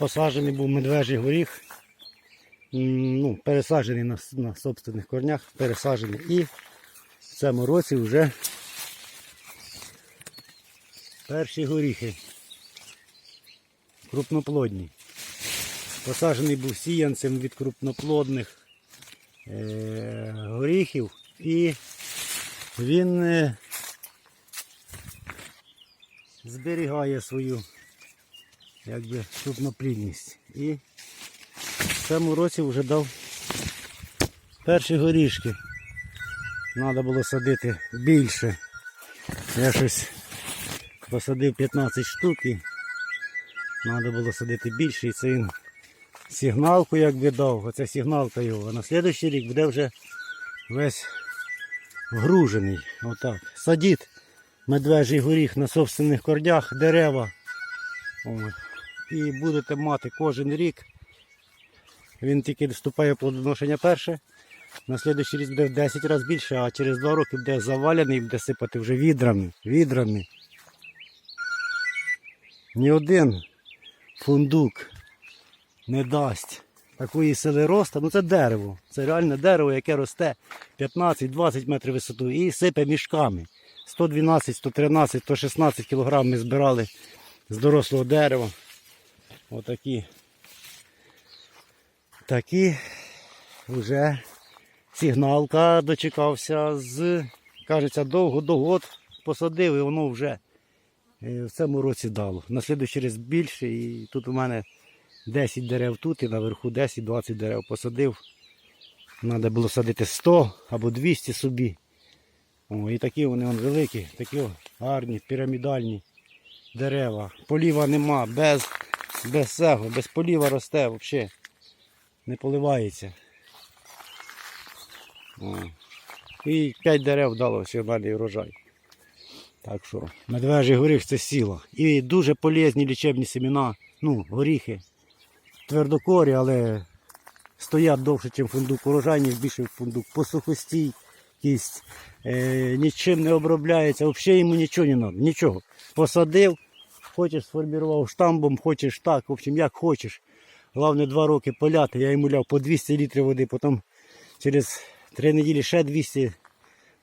посаджений був медвежий горіх. Ну, пересаджений на, на собственних корнях, пересаджений. І в цьому році вже перші горіхи. Крупноплодні. Посаджений був сіянцем від крупноплодних е, горіхів і він е, зберігає свою якби, крупноплідність. І в цьому році вже дав перші горішки. Треба було садити більше. Я щось посадив 15 штук і треба було садити більше. І це він сигналку якби дав. Оце сигналка його. А на наступний рік буде вже весь вгружений. Отак. Садіть медвежий горіх на собственних корнях, дерева. О, і будете мати кожен рік. Він тільки вступає в плодоношення перше. На слідуючий рік буде в 10 разів більше, а через 2 роки буде завалений і буде сипати вже відрами. відрами. Ні один фундук не дасть такої сили росту. Ну це дерево. Це реальне дерево, яке росте 15-20 метрів висоту і сипе мішками. 112, 113, 116 кг ми збирали з дорослого дерева. Отакі. Такі вже сигналка дочекався з, кажеться, довго-довго посадив і воно вже е, в цьому році дало. На слідуючий раз більше і тут у мене 10 дерев тут і наверху 10-20 дерев посадив. Треба було садити 100 або 200 собі. О, і такі вони вон, великі, такі гарні, пірамідальні дерева. Поліва нема, без, без цього, без поліва росте взагалі. Не поливається. О. І 5 дерев дало сигнальний врожай. Так що, медвежий горіх це сіла. І дуже полезні лічебні семена, ну, горіхи. Твердокорі, але стоять довше, ніж фундук. Урожайність більше фундук. Посухостійкість, е, нічим не обробляється, взагалі йому нічого не треба. Нічого. Посадив, хочеш сформував штамбом, хочеш так, в общем, як хочеш. Головне два роки поляти, я йому ляв по 200 літрів води, потім через три неділі ще 200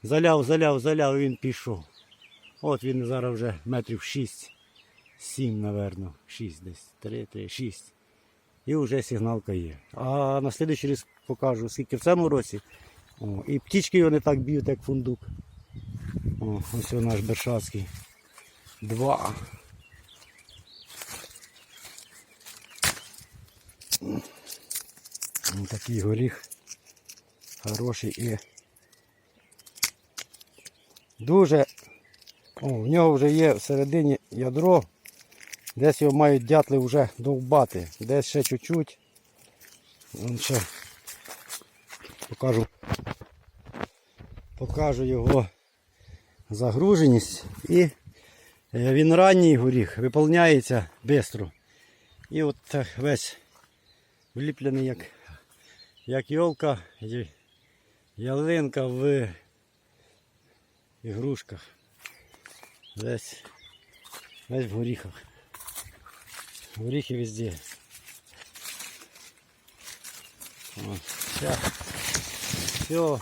заляв, заляв, заляв і він пішов. От він зараз вже метрів 6, 7, напевно, 6 десь, 3, 3, 6. І вже сигналка є. А на слідуючий раз покажу, скільки в цьому році. О, і птічки його не так б'ють, як фундук. О, ось наш Бершацький. Два. Такий горіх. Хороший і дуже. О, в нього вже є всередині ядро. Десь його мають дятли вже довбати. Десь ще чуть-чуть. Ще покажу. Покажу його загруженість. І е, він ранній горіх, виповняється швидко. І от весь вліплений як, як йолка, ялинка в ігрушках. Весь, весь в горіхах. Горіхи везде. О, все. Все.